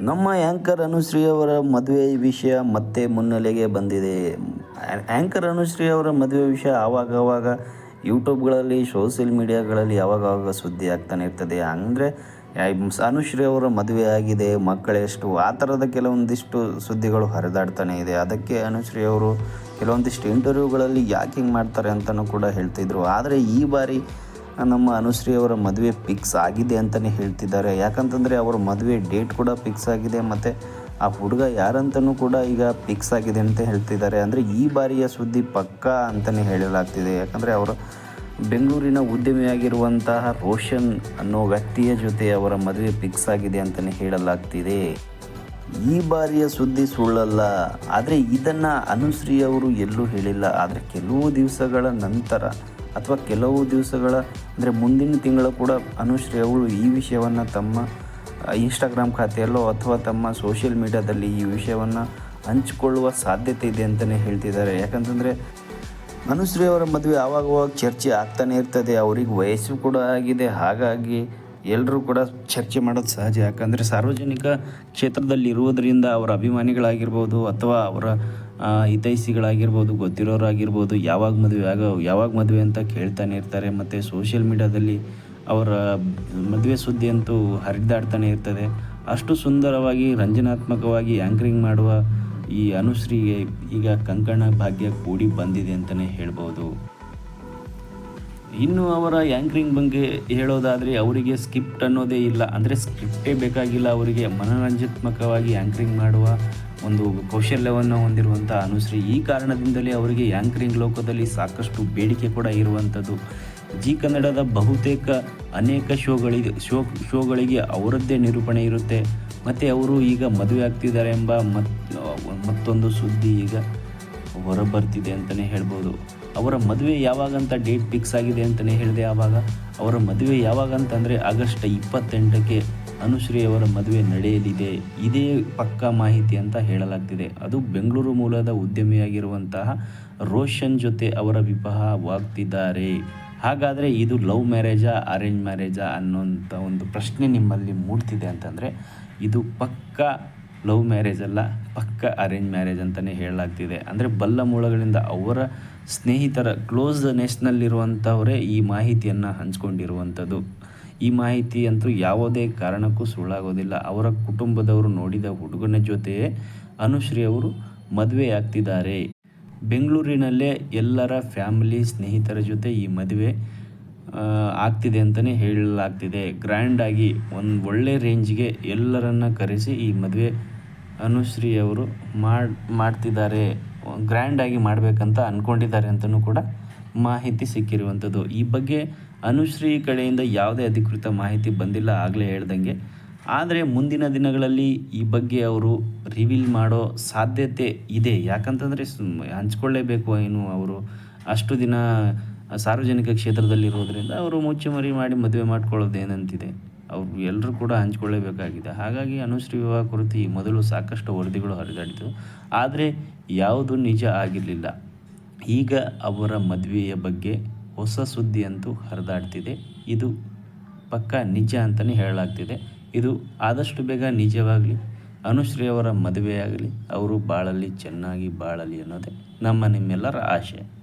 ನಮ್ಮ ಆ್ಯಂಕರ್ ಅನುಶ್ರೀ ಅವರ ಮದುವೆ ವಿಷಯ ಮತ್ತೆ ಮುನ್ನೆಲೆಗೆ ಬಂದಿದೆ. ಆ್ಯಂಕರ್ ಅನುಶ್ರೀ ಅವರ ಮದುವೆ ವಿಷಯ ಆವಾಗವಾಗ ಯೂಟ್ಯೂಬ್ಗಳಲ್ಲಿ ಸೋಷಿಯಲ್ ಮೀಡಿಯಾಗಳಲ್ಲಿ ಯಾವಾಗವಾಗ ಸುದ್ದಿ ಆಗ್ತಾನೆ ಇರ್ತದೆ. ಅಂದರೆ ಅನುಶ್ರೀ ಅವರ ಮದುವೆ ಆಗಿದೆ ಮಕ್ಕಳೆಷ್ಟು ಆ ಥರದ ಕೆಲವೊಂದಿಷ್ಟು ಸುದ್ದಿಗಳು ಹರಿದಾಡ್ತಾನೆ ಇದೆ. ಅದಕ್ಕೆ ಅನುಶ್ರೀ ಅವರು ಕೆಲವೊಂದಿಷ್ಟು ಇಂಟರ್ವ್ಯೂಗಳಲ್ಲಿ ಯಾಕೆ ಹಿಂಗೆ ಮಾಡ್ತಾರೆ ಅಂತಲೂ ಕೂಡ ಹೇಳ್ತಿದ್ರು. ಆದರೆ ಈ ಬಾರಿ ನಮ್ಮ ಅನುಶ್ರೀ ಅವರ ಮದುವೆ ಫಿಕ್ಸ್ ಆಗಿದೆ ಅಂತಲೇ ಹೇಳ್ತಿದ್ದಾರೆ. ಯಾಕಂತಂದರೆ ಅವರ ಮದುವೆ ಡೇಟ್ ಕೂಡ ಫಿಕ್ಸ್ ಆಗಿದೆ ಮತ್ತು ಆ ಹುಡುಗ ಯಾರಂತನೂ ಕೂಡ ಈಗ ಫಿಕ್ಸ್ ಆಗಿದೆ ಅಂತ ಹೇಳ್ತಿದ್ದಾರೆ. ಅಂದರೆ ಈ ಬಾರಿಯ ಸುದ್ದಿ ಪಕ್ಕಾ ಅಂತಲೇ ಹೇಳಲಾಗ್ತಿದೆ. ಯಾಕಂದರೆ ಅವರು ಬೆಂಗಳೂರಿನ ಉದ್ಯಮಿಯಾಗಿರುವಂತಹ ರೋಷನ್ ಅನ್ನೋ ವ್ಯಕ್ತಿಯ ಜೊತೆ ಅವರ ಮದುವೆ ಫಿಕ್ಸ್ ಆಗಿದೆ ಅಂತಲೇ ಹೇಳಲಾಗ್ತಿದೆ. ಈ ಬಾರಿಯ ಸುದ್ದಿ ಸುಳ್ಳಲ್ಲ, ಆದರೆ ಇದನ್ನು ಅನುಶ್ರೀ ಅವರು ಎಲ್ಲೂ ಹೇಳಿಲ್ಲ. ಆದರೆ ಕೆಲವು ದಿವಸಗಳ ನಂತರ, ಅಥವಾ ಕೆಲವು ದಿವಸಗಳ, ಅಂದರೆ ಮುಂದಿನ ತಿಂಗಳು ಕೂಡ ಅನುಶ್ರೀ ಅವರು ಈ ವಿಷಯವನ್ನು ತಮ್ಮ ಇನ್ಸ್ಟಾಗ್ರಾಮ್ ಖಾತೆಯಲ್ಲೋ ಅಥವಾ ತಮ್ಮ ಸೋಷಿಯಲ್ ಮೀಡ್ಯಾದಲ್ಲಿ ಈ ವಿಷಯವನ್ನು ಹಂಚಿಕೊಳ್ಳುವ ಸಾಧ್ಯತೆ ಇದೆ ಅಂತಲೇ ಹೇಳ್ತಿದ್ದಾರೆ. ಯಾಕಂತಂದರೆ ಅನುಶ್ರೀ ಅವರ ಮದುವೆ ಆವಾಗವಾಗ ಚರ್ಚೆ ಆಗ್ತಾನೆ ಇರ್ತದೆ. ಅವ್ರಿಗೆ ವಯಸ್ಸು ಕೂಡ ಆಗಿದೆ. ಹಾಗಾಗಿ ಎಲ್ಲರೂ ಕೂಡ ಚರ್ಚೆ ಮಾಡೋದು ಸಹಜ. ಯಾಕಂದರೆ ಸಾರ್ವಜನಿಕ ಕ್ಷೇತ್ರದಲ್ಲಿ ಇರುವುದರಿಂದ ಅವರ ಅಭಿಮಾನಿಗಳಾಗಿರ್ಬೋದು ಅಥವಾ ಅವರ ಹಿತೈಸಿಗಳಾಗಿರ್ಬೋದು ಗೊತ್ತಿರೋರಾಗಿರ್ಬೋದು ಯಾವಾಗ ಮದುವೆ ಆಗ, ಯಾವಾಗ ಮದುವೆ ಅಂತ ಕೇಳ್ತಾನೆ ಇರ್ತಾರೆ. ಮತ್ತು ಸೋಷಿಯಲ್ ಮೀಡ್ಯಾದಲ್ಲಿ ಅವರ ಮದುವೆ ಸುದ್ದಿ ಅಂತೂ ಹರಿದಾಡ್ತಾನೆ ಇರ್ತದೆ. ಅಷ್ಟು ಸುಂದರವಾಗಿ, ರಂಜನಾತ್ಮಕವಾಗಿ ಆ್ಯಂಕರಿಂಗ್ ಮಾಡುವ ಈ ಅನುಶ್ರೀಗೆ ಈಗ ಕಂಕಣ ಭಾಗ್ಯ ಕೂಡಿ ಬಂದಿದೆ ಅಂತಲೇ ಹೇಳ್ಬೋದು. ಇನ್ನು ಅವರ ಆ್ಯಂಕ್ರಿಂಗ್ ಬಗ್ಗೆ ಹೇಳೋದಾದರೆ ಅವರಿಗೆ ಸ್ಕ್ರಿಪ್ಟ್ ಅನ್ನೋದೇ ಇಲ್ಲ. ಅಂದರೆ ಸ್ಕ್ರಿಪ್ಟೇ ಬೇಕಾಗಿಲ್ಲ ಅವರಿಗೆ. ಮನೋರಂಜನಾತ್ಮಕವಾಗಿ ಆ್ಯಂಕ್ರಿಂಗ್ ಮಾಡುವ ಒಂದು ಕೌಶಲ್ಯವನ್ನು ಹೊಂದಿರುವಂಥ ಅನುಶ್ರೀ. ಈ ಕಾರಣದಿಂದಲೇ ಅವರಿಗೆ ಆ್ಯಂಕ್ರಿಂಗ್ ಲೋಕದಲ್ಲಿ ಸಾಕಷ್ಟು ಬೇಡಿಕೆ ಕೂಡ ಇರುವಂಥದ್ದು. ಜಿ ಕನ್ನಡದ ಬಹುತೇಕ ಅನೇಕ ಶೋಗಳಿಗೆ, ಶೋ, ಶೋಗಳಿಗೆ ಅವರದ್ದೇ ನಿರೂಪಣೆ ಇರುತ್ತೆ. ಮತ್ತು ಅವರು ಈಗ ಮದುವೆ ಆಗ್ತಿದ್ದಾರೆ ಎಂಬ ಮತ್, ಮತ್ತೊಂದು ಸುದ್ದಿ ಈಗ ಹೊರಬರ್ತಿದೆ ಅಂತಲೇ ಹೇಳ್ಬೋದು. ಅವರ ಮದುವೆ ಯಾವಾಗಂತ ಡೇಟ್ ಫಿಕ್ಸ್ ಆಗಿದೆ ಅಂತಲೇ ಹೇಳಿದೆ ಆವಾಗ, ಅವರ ಮದುವೆ ಯಾವಾಗಂತಂದರೆ ಆಗಸ್ಟ್ ಇಪ್ಪತ್ತೆಂಟಕ್ಕೆ ಅನುಶ್ರೀ ಅವರ ಮದುವೆ ನಡೆಯಲಿದೆ. ಇದೇ ಪಕ್ಕಾ ಮಾಹಿತಿ ಅಂತ ಹೇಳಲಾಗ್ತಿದೆ. ಅದು ಬೆಂಗಳೂರು ಮೂಲದ ಉದ್ಯಮಿಯಾಗಿರುವಂತಹ ರೋಷನ್ ಜೊತೆ ಅವರ ವಿವಾಹವಾಗ್ತಿದ್ದಾರೆ. ಹಾಗಾದರೆ ಇದು ಲವ್ ಮ್ಯಾರೇಜಾ, ಅರೇಂಜ್ ಮ್ಯಾರೇಜಾ ಅನ್ನೋಂಥ ಒಂದು ಪ್ರಶ್ನೆ ನಿಮ್ಮಲ್ಲಿ ಮೂಡ್ತಿದೆ ಅಂತಂದರೆ, ಇದು ಪಕ್ಕಾ ಲವ್ ಮ್ಯಾರೇಜ್ ಅಲ್ಲ, ಪಕ್ಕ ಅರೇಂಜ್ ಮ್ಯಾರೇಜ್ ಅಂತಲೇ ಹೇಳಲಾಗ್ತಿದೆ. ಅಂದರೆ ಬಲ್ಲ ಮೂಲಗಳಿಂದ ಅವರ ಸ್ನೇಹಿತರ ಕ್ಲೋಸ್ ಕ್ಲೋಸ್ನೆಸ್ನಲ್ಲಿರುವಂಥವರೇ ಈ ಮಾಹಿತಿಯನ್ನು ಹಂಚ್ಕೊಂಡಿರುವಂಥದ್ದು ಈ ಮಾಹಿತಿ ಅಂತೂ ಯಾವುದೇ ಕಾರಣಕ್ಕೂ ಸುಳ್ಳಾಗೋದಿಲ್ಲ. ಅವರ ಕುಟುಂಬದವರು ನೋಡಿದ ಹುಡುಗನ ಜೊತೆಯೇ ಅನುಶ್ರೀ ಅವರು ಮದುವೆ ಆಗ್ತಿದ್ದಾರೆ ಬೆಂಗಳೂರಿನಲ್ಲೇ ಎಲ್ಲರ ಫ್ಯಾಮಿಲಿ ಸ್ನೇಹಿತರ ಜೊತೆ ಈ ಮದುವೆ ಆಗ್ತಿದೆ ಅಂತಲೇ ಹೇಳಲಾಗ್ತಿದೆ. ಗ್ರ್ಯಾಂಡಾಗಿ ಒಂದು ಒಳ್ಳೆ ರೇಂಜ್ಗೆ ಎಲ್ಲರನ್ನ ಕರೆಸಿ ಈ ಮದುವೆ ಅನುಶ್ರೀ ಅವರು ಮಾಡಿ, ಮಾಡ್ತಿದ್ದಾರೆ ಗ್ರ್ಯಾಂಡಾಗಿ ಮಾಡಬೇಕಂತ ಅಂದ್ಕೊಂಡಿದ್ದಾರೆ ಅಂತಲೂ ಕೂಡ ಮಾಹಿತಿ ಸಿಕ್ಕಿರುವಂಥದ್ದು. ಈ ಬಗ್ಗೆ ಅನುಶ್ರೀ ಕಡೆಯಿಂದ ಯಾವುದೇ ಅಧಿಕೃತ ಮಾಹಿತಿ ಬಂದಿಲ್ಲ, ಆಗಲೇ ಹೇಳ್ದಂಗೆ. ಆದರೆ ಮುಂದಿನ ದಿನಗಳಲ್ಲಿ ಈ ಬಗ್ಗೆ ಅವರು ರಿವೀಲ್ ಮಾಡೋ ಸಾಧ್ಯತೆ ಇದೆ. ಯಾಕಂತಂದರೆ ಹಂಚ್ಕೊಳ್ಳೇಬೇಕು ಏನು ಅವರು. ಅಷ್ಟು ದಿನ ಸಾರ್ವಜನಿಕ ಕ್ಷೇತ್ರದಲ್ಲಿರೋದ್ರಿಂದ ಅವರು ಮುಚ್ಚುಮರಿ ಮಾಡಿ ಮದುವೆ ಮಾಡ್ಕೊಳ್ಳೋದು ಏನಂತಿದೆ ಅವರು ಎಲ್ಲರೂ ಕೂಡ ಹಂಚ್ಕೊಳ್ಳೇಬೇಕಾಗಿದೆ. ಹಾಗಾಗಿ ಅನುಶ್ರೀ ವಿವಾಹ ಕುರಿತು ಈ ಮೊದಲು ಸಾಕಷ್ಟು ವರದಿಗಳು ಹರಿದಾಡಿತು ಆದರೆ ಯಾವುದು ನಿಜ ಆಗಿರಲಿಲ್ಲ. ಈಗ ಅವರ ಮದುವೆಯ ಬಗ್ಗೆ ಹೊಸ ಸುದ್ದಿ ಅಂತೂ ಹರಿದಾಡ್ತಿದೆ. ಇದು ಪಕ್ಕ ನಿಜ ಅಂತಲೇ ಹೇಳಲಾಗ್ತಿದೆ. ಇದು ಆದಷ್ಟು ಬೇಗ ನಿಜವಾಗಲಿ, ಅನುಶ್ರೀ ಅವರ ಮದುವೆಯಾಗಲಿ, ಅವರು ಬಾಳಲಿ ಚೆನ್ನಾಗಿ ಬಾಳಲಿ ಅನ್ನೋದೇ ನಮ್ಮ ನಿಮ್ಮೆಲ್ಲರ ಆಶೆ.